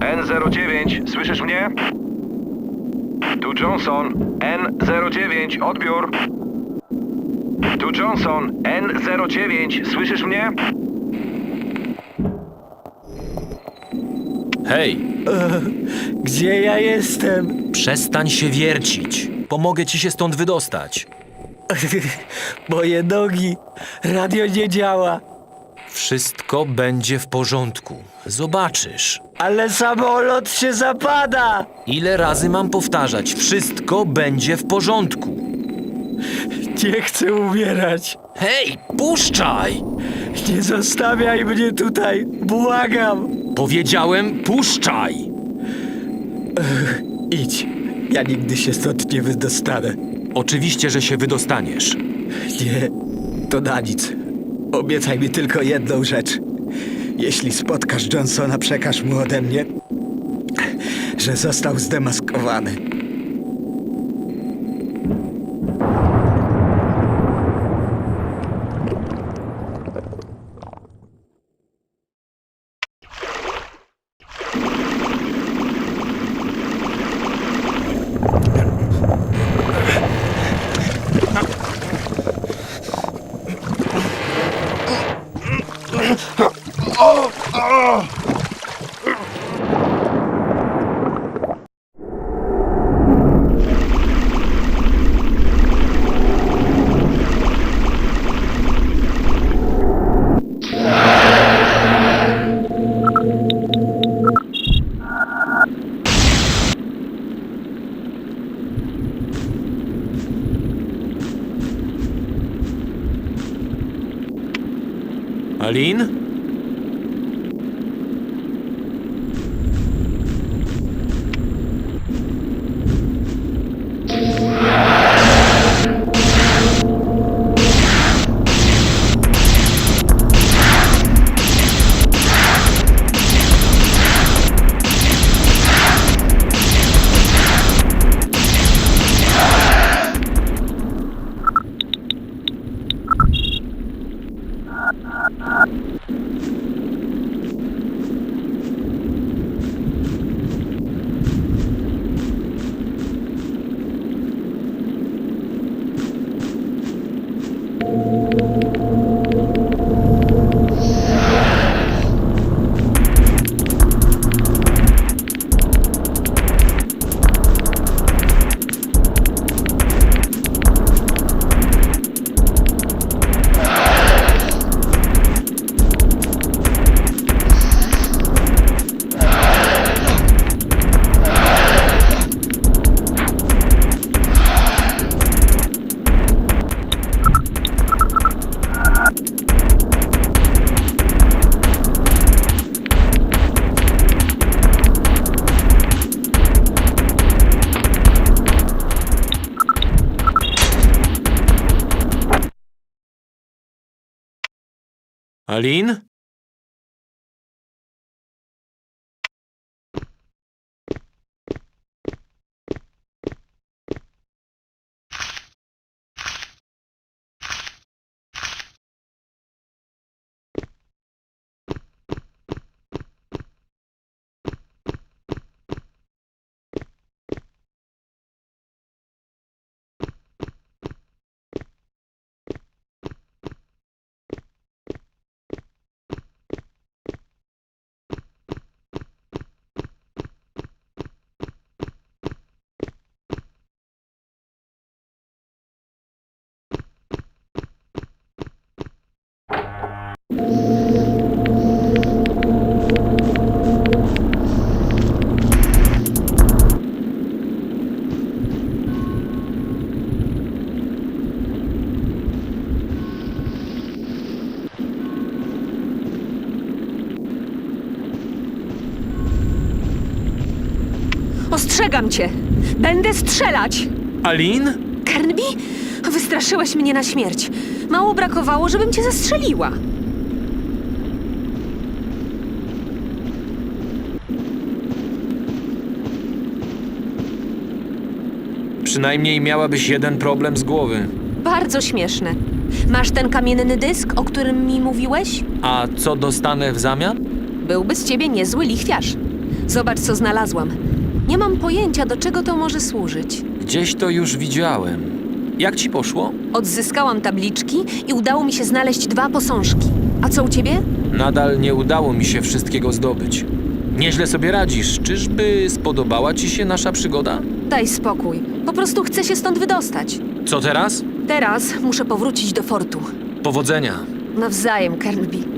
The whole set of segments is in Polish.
Tu Johnson. N09, słyszysz mnie? Tu Johnson. N09, odbiór. Tu Johnson. N09, słyszysz mnie? Hej, Gdzie ja jestem? przestań się wiercić. Pomogę ci się stąd wydostać. Moje nogi. Radio nie działa. Wszystko będzie w porządku. Zobaczysz. Ale samolot się zapada. Ile razy mam powtarzać? Wszystko będzie w porządku. Nie chcę umierać. Hej, puszczaj! Nie zostawiaj mnie tutaj. Błagam. Powiedziałem, puszczaj! Idź. Ja nigdy się stąd nie wydostanę. Oczywiście, że się wydostaniesz. Nie, to na nic. Obiecaj mi tylko jedną rzecz. Jeśli spotkasz Johnsona, przekaż mu ode mnie, że został zdemaskowany. Alin? Alin? Ostrzegam cię! Będę strzelać! Alin? Kernby? Wystraszyłeś mnie na śmierć. Mało brakowało, żebym cię zastrzeliła. Przynajmniej miałabyś jeden problem z głowy. Bardzo śmieszne. Masz ten kamienny dysk, o którym mi mówiłeś? A co dostanę w zamian? Byłby z ciebie niezły lichwiarz. Zobacz, co znalazłam. Nie mam pojęcia, do czego to może służyć. Gdzieś to już widziałem. Jak ci poszło? Odzyskałam tabliczki i udało mi się znaleźć dwa posążki. A co u ciebie? Nadal nie udało mi się wszystkiego zdobyć. Nieźle sobie radzisz. Czyżby spodobała ci się nasza przygoda? Daj spokój. Po prostu chcę się stąd wydostać. Co teraz? Teraz muszę powrócić do fortu. Powodzenia. Nawzajem, Kernby.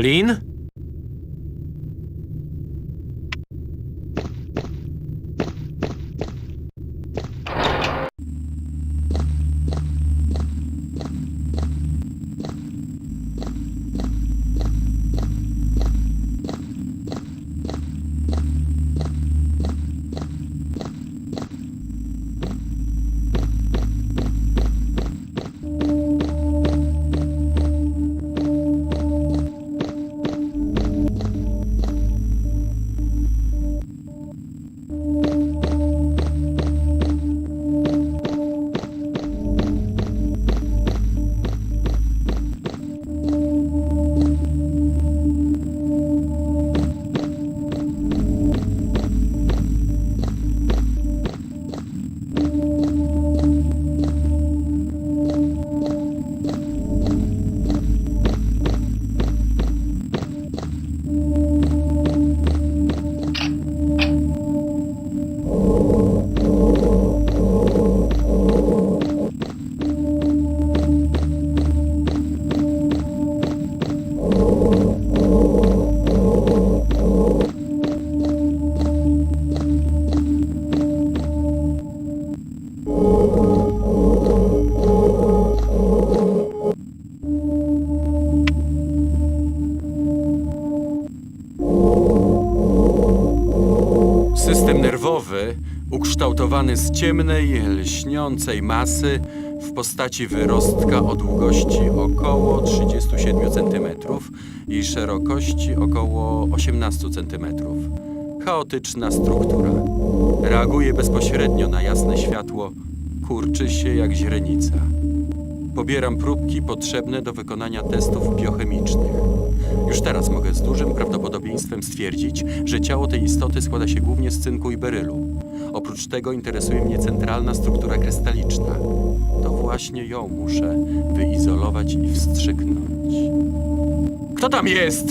Alin? Z ciemnej, lśniącej masy w postaci wyrostka o długości około 37 cm i szerokości około 18 cm. Chaotyczna struktura. Reaguje bezpośrednio na jasne światło, kurczy się jak źrenica. Pobieram próbki potrzebne do wykonania testów biochemicznych. Już teraz mogę z dużym prawdopodobieństwem stwierdzić, że ciało tej istoty składa się głównie z cynku i berylu. Oprócz tego interesuje mnie centralna struktura krystaliczna. To właśnie ją muszę wyizolować i wstrzyknąć. Kto tam jest?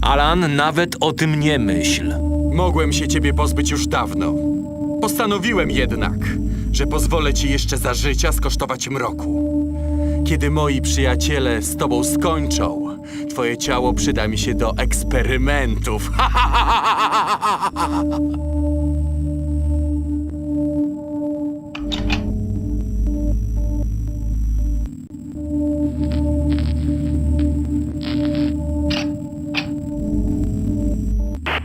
Alan, nawet o tym nie myśl. Mogłem się ciebie pozbyć już dawno. Postanowiłem jednak, że pozwolę ci jeszcze za życia skosztować mroku. Kiedy moi przyjaciele z tobą skończą, twoje ciało przyda mi się do eksperymentów.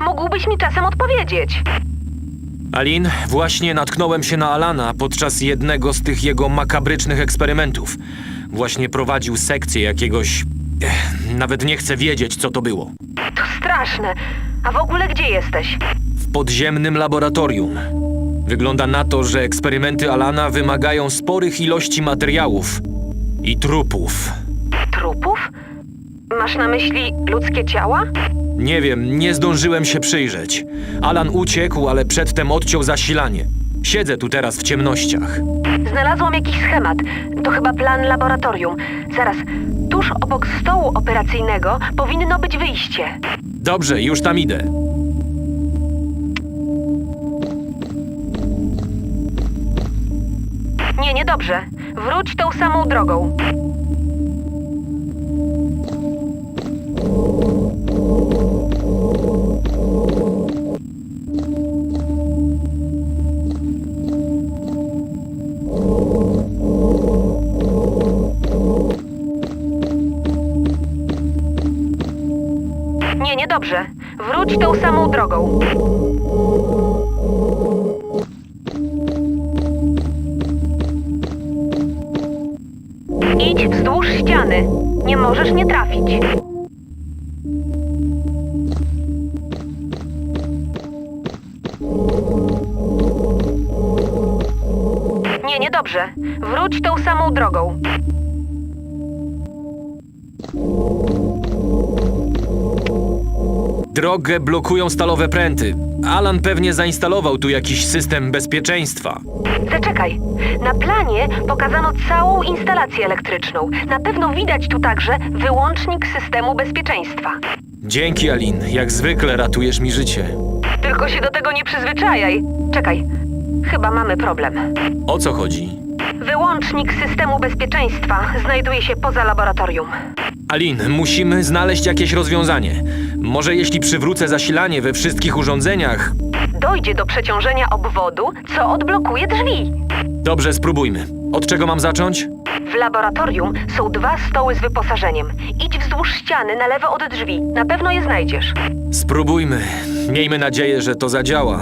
Mógłbyś mi czasem odpowiedzieć. Alin, właśnie natknąłem się na Alana podczas jednego z tych jego makabrycznych eksperymentów. Właśnie prowadził sekcję jakiegoś. Ech, nawet nie chcę wiedzieć, co to było. To straszne. A w ogóle gdzie jesteś? W podziemnym laboratorium. Wygląda na to, że eksperymenty Alana wymagają sporych ilości materiałów i trupów. Trupów? Masz na myśli ludzkie ciała? Nie wiem, nie zdążyłem się przyjrzeć. Alan uciekł, ale przedtem odciął zasilanie. Siedzę tu teraz w ciemnościach. Znalazłam jakiś schemat. To chyba plan laboratorium. Zaraz, tuż obok stołu operacyjnego powinno być wyjście. Dobrze, już tam idę. Nie, niedobrze. Wróć tą samą drogą. Nie, niedobrze. Wróć tą samą drogą. Idź wzdłuż ściany. Nie możesz nie trafić. Nie, niedobrze. Wróć tą samą drogą. Drogę blokują stalowe pręty. Alan pewnie zainstalował tu jakiś system bezpieczeństwa. Zaczekaj. Na planie pokazano całą instalację elektryczną. Na pewno widać tu także wyłącznik systemu bezpieczeństwa. Dzięki, Alin. Jak zwykle ratujesz mi życie. Tylko się do tego nie przyzwyczajaj. Czekaj. Chyba mamy problem. O co chodzi? Wyłącznik systemu bezpieczeństwa znajduje się poza laboratorium. Alin, musimy znaleźć jakieś rozwiązanie. Może jeśli przywrócę zasilanie we wszystkich urządzeniach. Dojdzie do przeciążenia obwodu, co odblokuje drzwi. Dobrze, spróbujmy. Od czego mam zacząć? W laboratorium są dwa stoły z wyposażeniem. Idź wzdłuż ściany na lewo od drzwi. Na pewno je znajdziesz. Spróbujmy. Miejmy nadzieję, że to zadziała.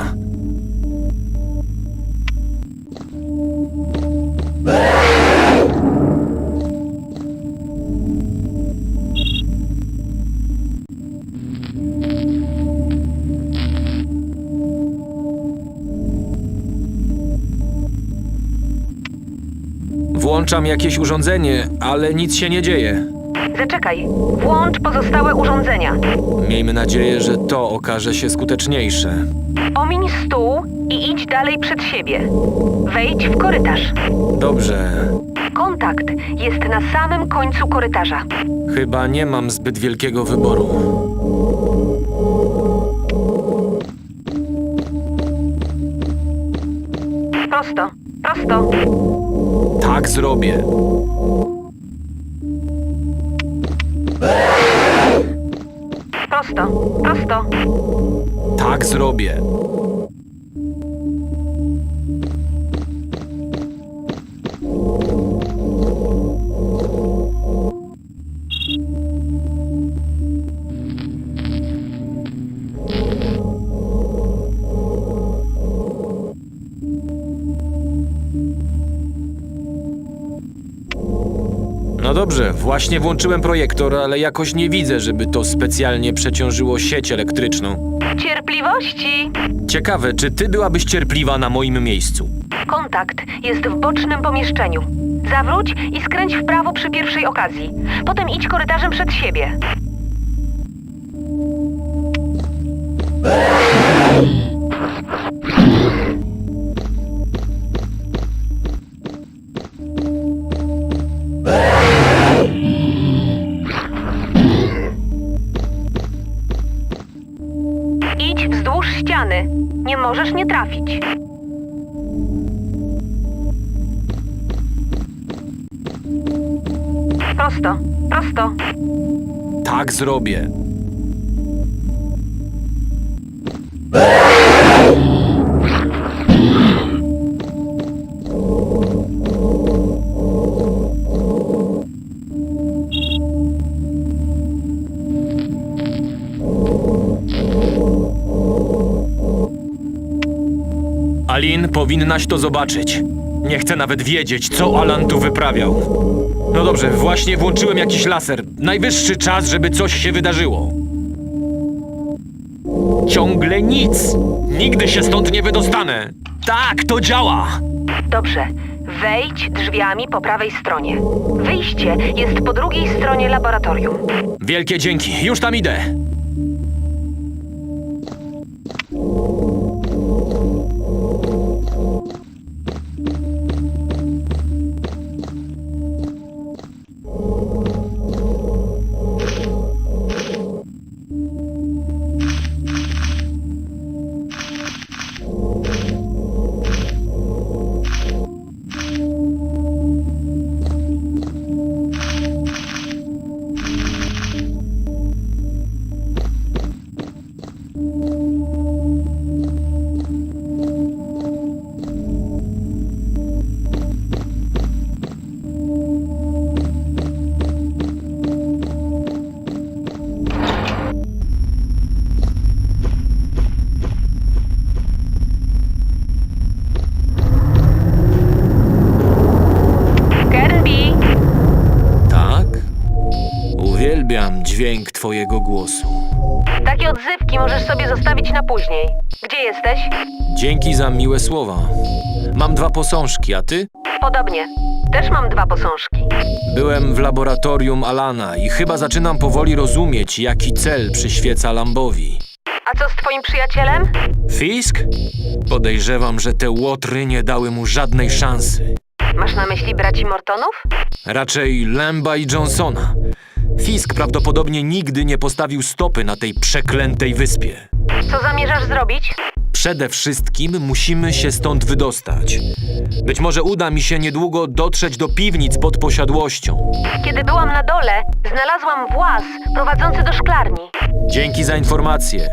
Włączam jakieś urządzenie, ale nic się nie dzieje. Zaczekaj. Włącz pozostałe urządzenia. Miejmy nadzieję, że to okaże się skuteczniejsze. Omiń stół i idź dalej przed siebie. Wejdź w korytarz. Dobrze. Kontakt jest na samym końcu korytarza. Chyba nie mam zbyt wielkiego wyboru. Prosto, prosto. Tak zrobię. Prosto, prosto. Tak zrobię. Dobrze, właśnie włączyłem projektor, ale jakoś nie widzę, żeby to specjalnie przeciążyło sieć elektryczną. Cierpliwości! Ciekawe, czy ty byłabyś cierpliwa na moim miejscu? Kontakt jest w bocznym pomieszczeniu. Zawróć i skręć w prawo przy pierwszej okazji. Potem idź korytarzem przed siebie. Możesz nie trafić. Prosto, prosto. Tak zrobię. Alin, powinnaś to zobaczyć. Nie chcę nawet wiedzieć, co Alan tu wyprawiał. No dobrze, właśnie włączyłem jakiś laser. Najwyższy czas, żeby coś się wydarzyło. Ciągle nic. Nigdy się stąd nie wydostanę. Tak, to działa. Dobrze. Wejdź drzwiami po prawej stronie. Wyjście jest po drugiej stronie laboratorium. Wielkie dzięki. Już tam idę. Później. Gdzie jesteś? Dzięki za miłe słowa. Mam dwa posążki, a ty? Podobnie. Też mam dwa posążki. Byłem w laboratorium Alana i chyba zaczynam powoli rozumieć, jaki cel przyświeca Lambowi. A co z twoim przyjacielem? Fisk? Podejrzewam, że te łotry nie dały mu żadnej szansy. Masz na myśli braci Mortonów? Raczej Lamba i Johnsona. Fisk prawdopodobnie nigdy nie postawił stopy na tej przeklętej wyspie. Co zamierzasz zrobić? Przede wszystkim musimy się stąd wydostać. Być może uda mi się niedługo dotrzeć do piwnic pod posiadłością. Kiedy byłam na dole, znalazłam włas prowadzący do szklarni. Dzięki za informację.